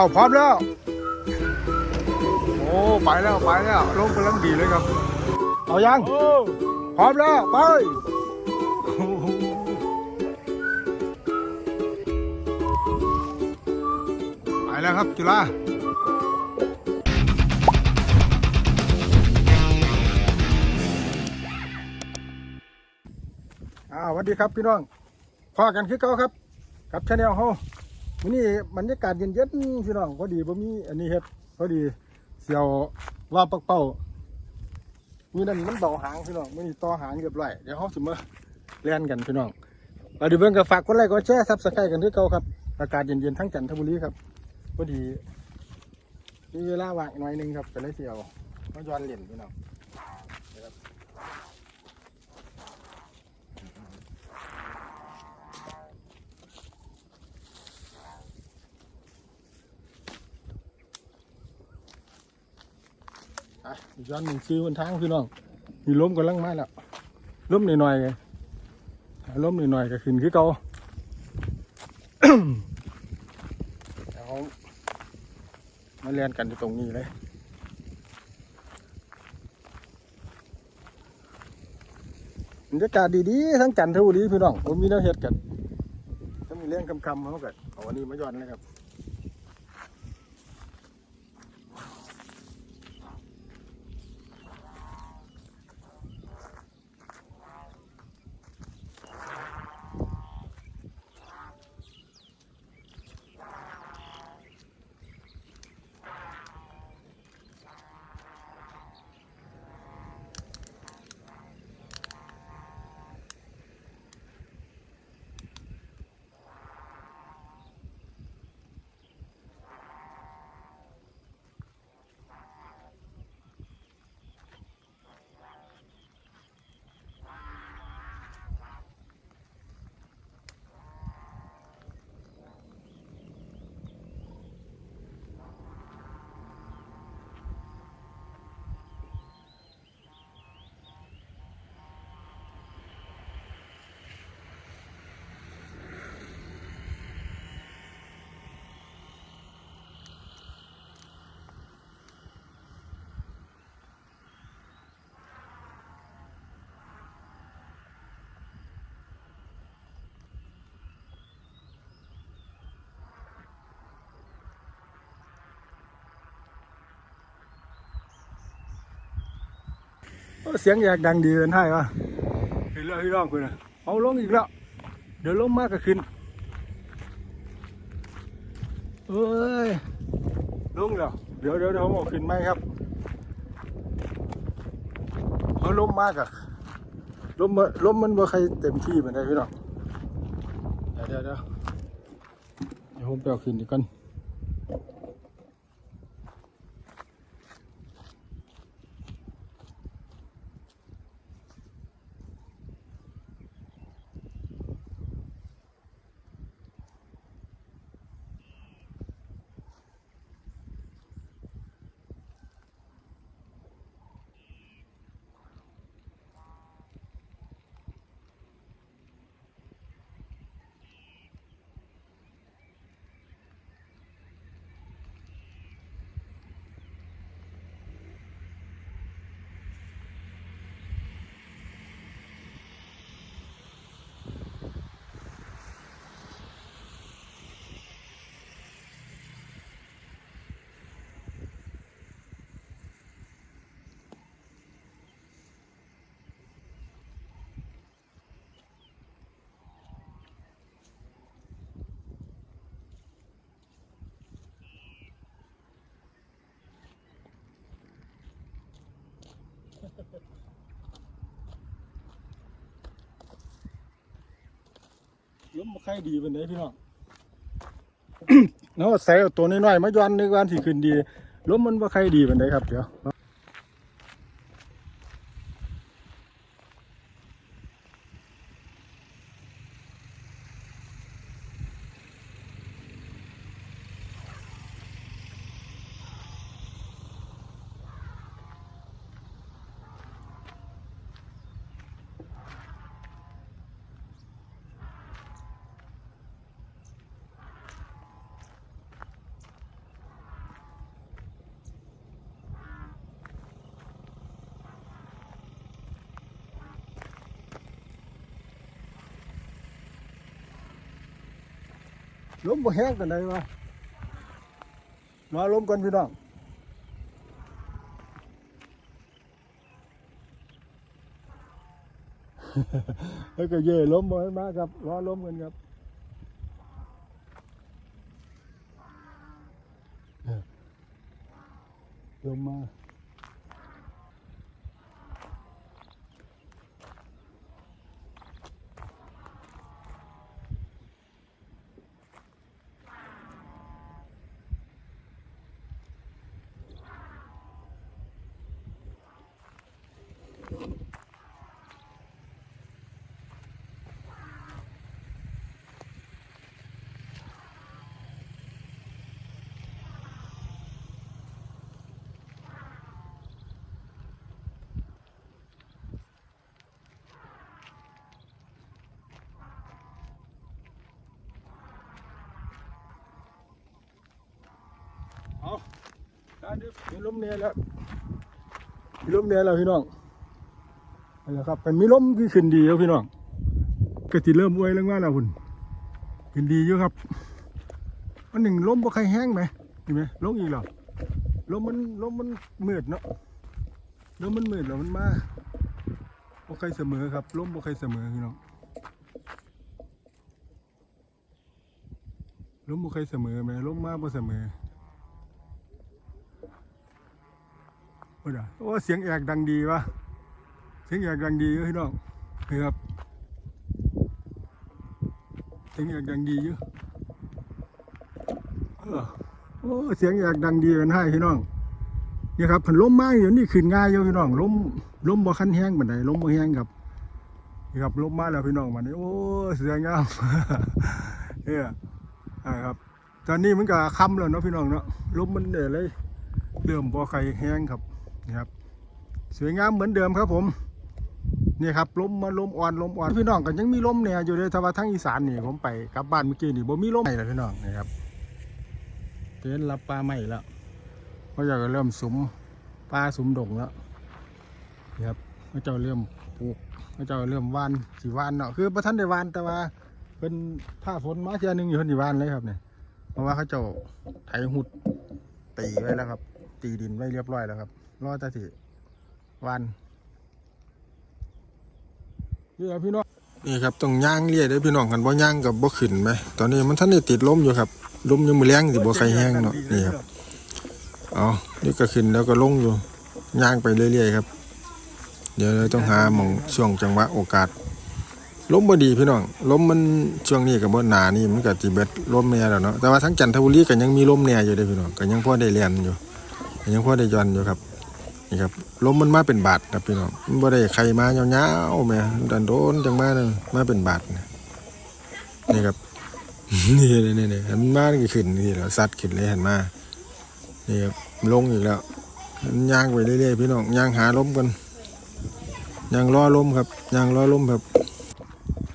เอาพร้อมแล้ว โอ้ไปแล้วไปแล้วลมกำลังดีเลยครับ เอายังพร้อมแล้วไปไปแล้วครับจุฬาอ่าสวัสดีครับพี่น้องพอกันคือเก่าครับ กับชาแนลเฮา วันนี้บรรยากาศเย็นๆพี่น้องพอดีบ่มีอันนี้เฮ็ดพอดีเสียวว่าปักเป้ามีนั่นมันเบาหางพี่น้องไม่มีต่อหางเรียบร้อยเดี๋ยวเขาสิมาเล่นกันพี่น้องเราเดี๋ยวเบิ่งกับฝากกดไลค์กดแชร์ซับสไครต์กันที่เก่าครับ อากาศเย็นๆทั้งจันทบุรีครับพอดีมีเวลาว่างหน่อยหนึงครับก็เลยเที่ยวมาย้อนเล่นพี่น้องนะครับอะ ย้อนหนึ่งซื้อบนทางพี่น้องมีล้มกำลังมาแล้วล้มหน่อยๆไงลมหน่อยๆก็ขึ้นคือเก่าเดี๋ยวมาเรียนกันที่ตรงนี้เลยบรรยากาศดีๆทั้งจันทบุรีพี่น้องผมมีแนวเฮ็ดกันถ้ามีเรื่องคำๆเขาเกิดเอาวันนี้มาย้อนเลยครับ เสียงอยากดังดีเลยให้วะขึ้นแล้วพี่น้องคุณนะเอาลงอีกแล้ว เดี๋ยวลงมากก็ขึ้นเอ้ยลงแล้วเดี๋ยวเดี๋ยวเดี๋ยวผมเอาขึ้นไหมครับเอาลมมากอะลมบ่ลมมันบ่ใครเต็มที่เหมือนไดพี่น้องเดี๋ยวเดี๋ยวเดี๋ยวเดี๋ยวผมไปเอาขึ้นอีกก่อน ล้มบ่ใครดีเป็นไดพี่น้องแล้วใส่เอาตัวน้อยๆมาย้อนในวันที่ขึ้นดีล้มมันบ่ใครดีเป็นไดครับเดี๋ยว ลมบ่แห้งกันได้วะรอลมก่อนพี่น้องแล้วก็เย่ล้มบ่ให้มาครับรอล้มกันครับลมมา มีลมเนี่ยแล้วมีลมเนี่ยแล้วพี่น้องนั่นแหละครับเป็นมีลมคือขึ้นดีแล้วพี่น้องก็ติเริ่มอวยเรื่องว่าแล้วคุณขึ้นดีอยู่ครับมันหนึ่งลมบ่ใครแห้งไหมเห็นไหมลงอีกแล้วลมมันลมมันมืดเนาะลมมันมืดแล้วมันมาบ่ใครเสมอครับลมบ่ใครเสมอพี่น้องลมบ่ใครเสมอไหมลมมาบ่เสมอ โอ้ยโอ้เสียงแอกดังดีวะเสียงแอกดังดีเว้ยพี่น้องนี่ครับเสียงแอกดังดีอยู่เออโอ้เสียงแอกดังดีกันให้พี่น้องนี่ครับผันล้มมากอยู่นี่ขึ้นง่ายอยู่พี่น้องล้มล้มบ่คันแห้งบันไดล้มบ่แห้งครับนี่ครับล้มมากแล้วพี่น้องมันนี้โอ้เสียงงามเนี่ยอ่าครับตอนนี้มันก็ค่ำแล้วเนาะพี่น้องเนาะล้มมันเดือเลยเริ่มบ่ใครแห้งครับ ครับ สวยงามเหมือนเดิมครับผมนี่ครับลมมาลมอ่อนลมอ่อนพี่น้องก็ยังมีลมเนี่ยอยู่เลยแต่ว่าทั้งอีสานนี่ผมไปกลับบ้านเมื่อกี้นี่บ่มีลมไหนเลยพี่น้องนี่ครับเต้นรับปลาใหม่แล้วเพราะยากจะเริ่มสุมปลาสุมดงแล้วนี่ครับพระเจ้าเริ่มปลูกพระเจ้าเริ่มวานสีวานเนาะคือพระท่านได้วานแต่ว่าเป็นถ้าฝนมาเทียนึงอยู่คนสีวานเลยครับเนี่ยเพราะว่าเขาจ้าไถหุดตีไว้แล้วครับ ตีดินไว้เรียบร้อยแล้วครับ รอแต่สิวันนี่ครับพี่น้องนี่ครับต้องย่างเรียเด้พี่น้องกันบ่ย่างกับบ่ขึ้นไหมตอนนี้มันท่านได้ติดล้มอยู่ครับล้มยังมือแรงสิบ่ใครแห้งเนาะนี่ครับเอานี่ก็ขึ้นแล้วก็ลงอยู่ย่างไปเรื่อยๆครับ เดี๋ยวเราต้องหาหมองช่วงจังหวะโอกาสล้มบ่ดีพี่น้องล้มมันช่วงนี้กับบ่หนานี่มันก็สิเบิดล้มแน่แล้วเนาะแต่ว่าทั้งจันทบุรีก็ยังมีล้มแน่อยู่เด้อพี่น้องก็ยังพอได้เรียนอยู่ก็ยังพอได้ย้อนอยู่ครับ นี่ครับลมมันมาเป็นบาทครับพี่น้องมันบ่ได้ใครมายาวๆแม่ดันโดนจังมานั่นมาเป็นบาทนะนี่ครับนี่นี่นี่เห็นมานี่ขึ้นนี่แล้วสัตว์ขึ้นเลยเห็นมานี่ครับลงอีกแล้วย่างไปเรื่อยๆพี่น้องย่างหาลมกันย่างรอลมครับย่างรอลมครับ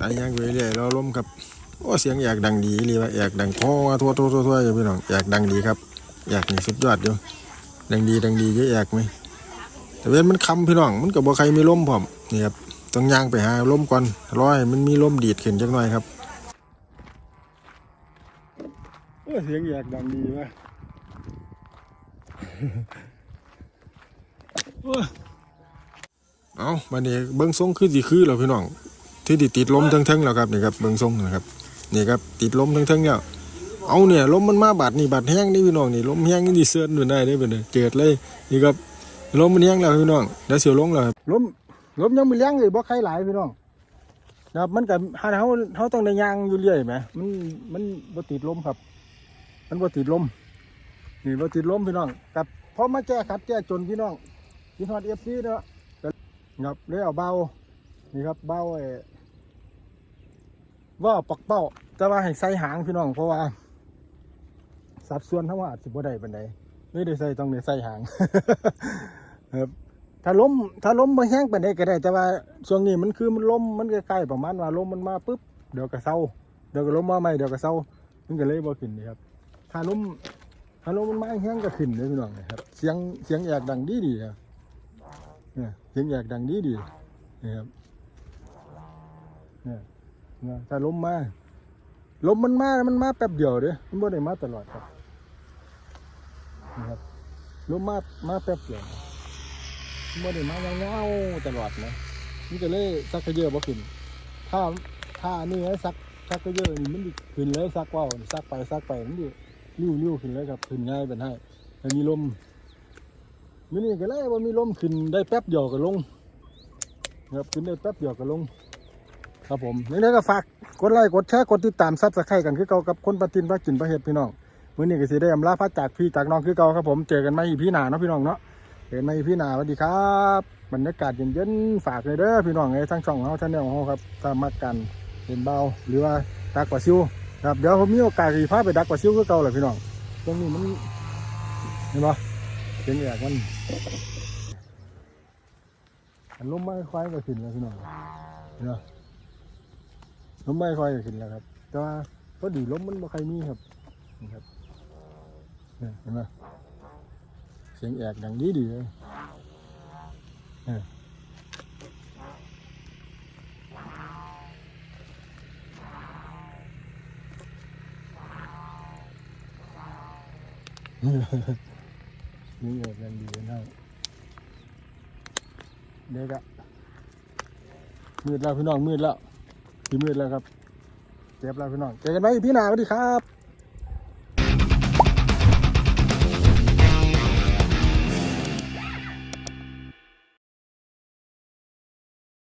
ตายย่างไปเรื่อยรอลมครับโอ้เสียงอยากดังดีเลยว่าอยากดังทั่วทั่วทั่วทั่วทั่วอยู่พี่น้องอยากดังดีครับอยากนี่สุดยอดอยู่ดังดีดังดีเยอะอยากไหม แต่เว้นมันคำพี่น้องมันกับบ่ใครมีลมพร้อมนี่ครับต้องย่างไปหาลมก่อนรอให้มันมีลมดีดขึ้นจักหน่อยครับโอ้เสียงอยากดังดีว่ะเอาบันนี้เบิ้งทรงคือสิคือแล้วพี่น้อง ที่ติดติดลมทั้งๆแล้วครับนี่ครับเบิ้งทรงนะครับนี่ครับติดลมทั้งๆแล้วเอาเนี่ยลมมันมาบาดนี่บาดแห้งนี่พี่น้องนี่ลมแห้งนี่เสื้อนอยู่ได้ได้เป็นเจิดเลยนี่ครับ ลมมันแห้ยงแล้วพี่น้องเดี๋ยวเสียวลงแล้วครับลมลมยังมีแรงเลยบ่ใครหลายพี่น้องนะครับมันกับเฮาเฮาต้องได้ยางอยู่เรื่อยไหมมันมันบ่ติดลมครับ มันบ่ติดลมนี่บ่ติดลมพี่น้องกับพอมาแก้ขัดแก้จนพี่น้องพี่ฮอด FC เนาะครับเลยเอาเบานี่ครับเบาไอ้ว่าปักเป้าแต่ว่าให้ใส่หางพี่น้องเพราะว่า สัดส่วนทั้งว่าอาจสิบ่ได้ปานใดเลยได้ใส่ต้องได้ใส่หาง ครับถ้าล้มถ้าล้มบ่แห้งไปานใดก็ได้ แต่ว่าช่วงนี้มันคือมันล้มมันใกล้ๆประมาณว่าล้มมันมาปุ๊บเดี๋ยวก็เซาเดี๋ยวก็ล้มมาใหม่เดี๋ยวก็เซามันก็เลยบ่ขึ้นนี่ครับถ้าล้มถ้าล้มมันมาแห้งก็ขึ้นเลยพี่น้องนะครับ เสียงเสียงแอกดังดีดีครับเนี่ยเสียงแอกดังดีดีนี่ครับเนี่ยนะถ้าล้มมาลมมันมา มันมาแป๊บเดียวเด้มันบ่ได้มาตลอดครับนะครับลมมามาแป๊บเดียว บ่ได้มายาวๆตลอดนะนี่ก็เลยซักกระเยอะบ่ขึ้น ถ้าถ้าอันนี่ไอ้ซักซักกระเยอะนี่มันขึ้นเลยซักว่าวซักไปซักไปมันดิริ้วริ้วขึ้นเลยครับขึ้นง่ายเป็นให้แต่มีลมมื้อนี้ก็เลยว่ามีลมขึ้นได้แป๊บเดียวก็ลงครับขึ้นได้แป๊บเดียวก็ลง ครับผมนี่นี่ก็ฝากกดไลค์กดแชร์กดติดตามซับสไครต์กันคือเก่ากับคนประตินประกินประเฮ็ดพี่น้องมื้อนี้ก็สิได้อำลาพระจากพี่จากน้องคือเก่าครับผมเจอกันใหม่อีพี่หน้าเนาะพี่น้องเนาะ เจอกันใหมพี่นาสวัสดีครับบรรยากาศเย็นๆฝากเลยเด้อพี่น้องไอ้ทั้งช่องเฮาท่านแนวของเฮาครับตามมักกันเป็นเบาหรือว่าดักกว่าซิวครับเดี๋ยวผมมีโอกาสสิพาไปดักกว่าซิวคือเก่าแหละพี่น้องตรงนี้มันเห็นบ่เสียงแอกมันอันลมไม้ควายก็ขึ้นแล้วพี่น้องเห็นบ่ลมไม่ค่อยขึ้นแล้วครับ แต่ว่าพอดีล้มมันบ่ใครมีครับนี่ครับเห็นไหม เสียงแอกดังดีดีเลยเนี่ยนี่แอกดังดีนะเด็กอะมืดแล้วพี่น้องมืดแล้วพี่มืดแล้วครับเจ็บแล้วพี่น้องเจอกันไหมพี่นาสวัสดีครับ